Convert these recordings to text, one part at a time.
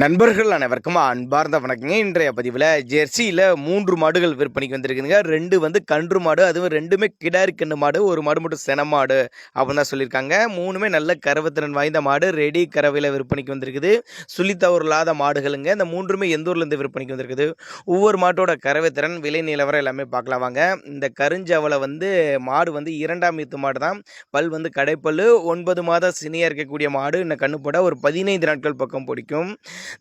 நண்பர்கள் அனைவருக்கும் அன்பார்ந்த வணக்கங்க. இன்றைய பதிவில் ஜெர்சியில் மூன்று மாடுகள் விற்பனைக்கு வந்திருக்குதுங்க. ரெண்டு வந்து கன்று மாடு அதுவும் ரெண்டுமே கிடாரி கன்று மாடு ஒரு மாடு மட்டும் சென மாடு அப்படின்னு தான் சொல்லியிருக்காங்க. மூணுமே நல்ல கறவைத்திறன் வாய்ந்த மாடு ரெடி கறவையில் விற்பனைக்கு வந்திருக்குது. சுழித்தவரில்லாத மாடுகளுங்க. இந்த மூன்றுமே எந்த ஊர்லேருந்து விற்பனைக்கு வந்திருக்குது? ஒவ்வொரு மாட்டோட கறவைத்திறன் விலை நிலவரம் எல்லாமே பார்க்கலாம் வாங்க. இந்த கருஞ்சவலை வந்து மாடு வந்து இரண்டாம் ஈத்து மாடு தான். பல் வந்து கடைப்பல் ஒன்பது மாதம் சினியாக இருக்கக்கூடிய மாடு. இன்னும் கண்ணு போட ஒரு பதினைந்து நாட்கள் பக்கம் பிடிக்கும்.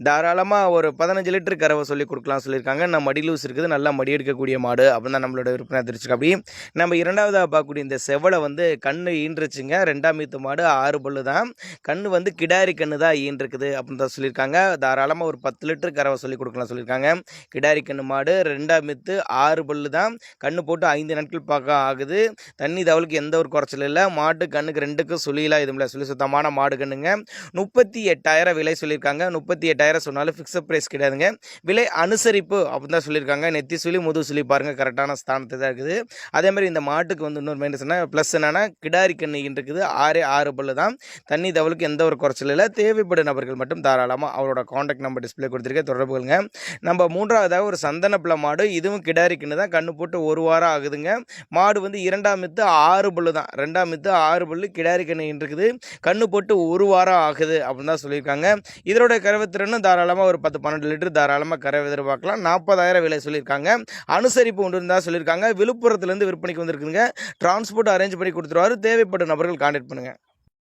தாராளமாக ஒரு பதினஞ்சு லிட்டர் கறவை சொல்லி கொடுக்கலாம் சொல்லியிருக்காங்க. நம்ம மடி லூஸ் இருக்குது. நல்லா மடி எடுக்கக்கூடிய மாடு அப்படின்னு தான் நம்மளோட விற்பனை தெரிஞ்சுக்க அப்படி நம்ம இரண்டாவதாக பார்க்கக்கூடிய இந்த செவலை வந்து கண்ணு ஈன்றுச்சுங்க. ரெண்டாம் மீத்து மாடு ஆறு பல்லு தான். கண்ணு வந்து கிடாரி கண்ணு தான் ஈன்றுக்குது அப்படின்னு தான் சொல்லியிருக்காங்க. தாராளமாக ஒரு பத்து லிட்டர் கறவை சொல்லி கொடுக்கலாம் சொல்லியிருக்காங்க. கிடாரி கண்ணு மாடு ரெண்டாம் மீத்து ஆறு பல்லு தான். கண்ணு போட்டு ஐந்து நாட்கள் பார்க்க ஆகுது. தண்ணி தவளுக்கு எந்த ஒரு குறைச்சல் இல்லை. மாட்டு கண்ணுக்கு ரெண்டுக்கும் சுழிலாம் எதுவும் இல்லை. சுழி சுத்தமான மாடு கண்ணுங்க. முப்பத்தி எட்டாயிரம் விலை சொல்லியிருக்காங்க. முப்பத்தி எட்டாயிரம் சொன்னாலும் ஃபிக்ஸட் ப்ரைஸ் கிடையாதுங்க. விலை அனுசரிப்பு அப்படின்னு தான் சொல்லியிருக்காங்க. நெத்தி சுழி முது சுழி பாருங்கள் கரெக்டான ஸ்தானத்தை தான் இருக்குது. அதே மாதிரி இந்த மாட்டுக்கு வந்து இன்னொரு மைனஸ் என்ன ப்ளஸ் என்னென்னா கிடாரி கண்ணிகின்னு இருக்குது. ஆறே ஆறு பல்லு தான். தண்ணி தவளுக்கு எந்த ஒரு குறைச்சல் இல்லை. தேவைப்படும் நபர்கள் மட்டும் தாராளமாக அவரோட காண்டாக்ட் நம்பர் டிஸ்ப்ளே கொடுத்துருக்கேன் தொடர்பு கொள்ளுங்க நம்ம மூன்றாவதாக ஒரு சந்தன பிள்ளை மாடு. இதுவும் கிடாரி கண்ணு தான். கண்ணு போட்டு ஒரு வாரம் ஆகுதுங்க. மாடு வந்து இரண்டாம் மித்து ஆறு பல்லு தான். ரெண்டாம் மித்து ஆறு பல்லு கிடாரி கண்ணு இருக்குது. கண்ணு போட்டு ஒரு வாரம் ஆகுது அப்படின்னு தான் சொல்லியிருக்காங்க. இதோட லிட்டர்னு தாராளமாக ஒரு பத்து பன்னெண்டு லிட்டர் தாராளமாக கரை எதிர்பார்க்கலாம். நாற்பதாயிரம் விலை சொல்லியிருக்காங்க. அனுசரிப்பு ஒன்று இருந்தால் சொல்லியிருக்காங்க. விழுப்புரத்துலேருந்து விற்பனைக்கு வந்திருக்குங்க டிரான்ஸ்போர்ட் அரேஞ்ச் பண்ணி கொடுத்துருவாரு. தேவைப்படும் நபர்கள் கான்டாக்ட் பண்ணுங்கள்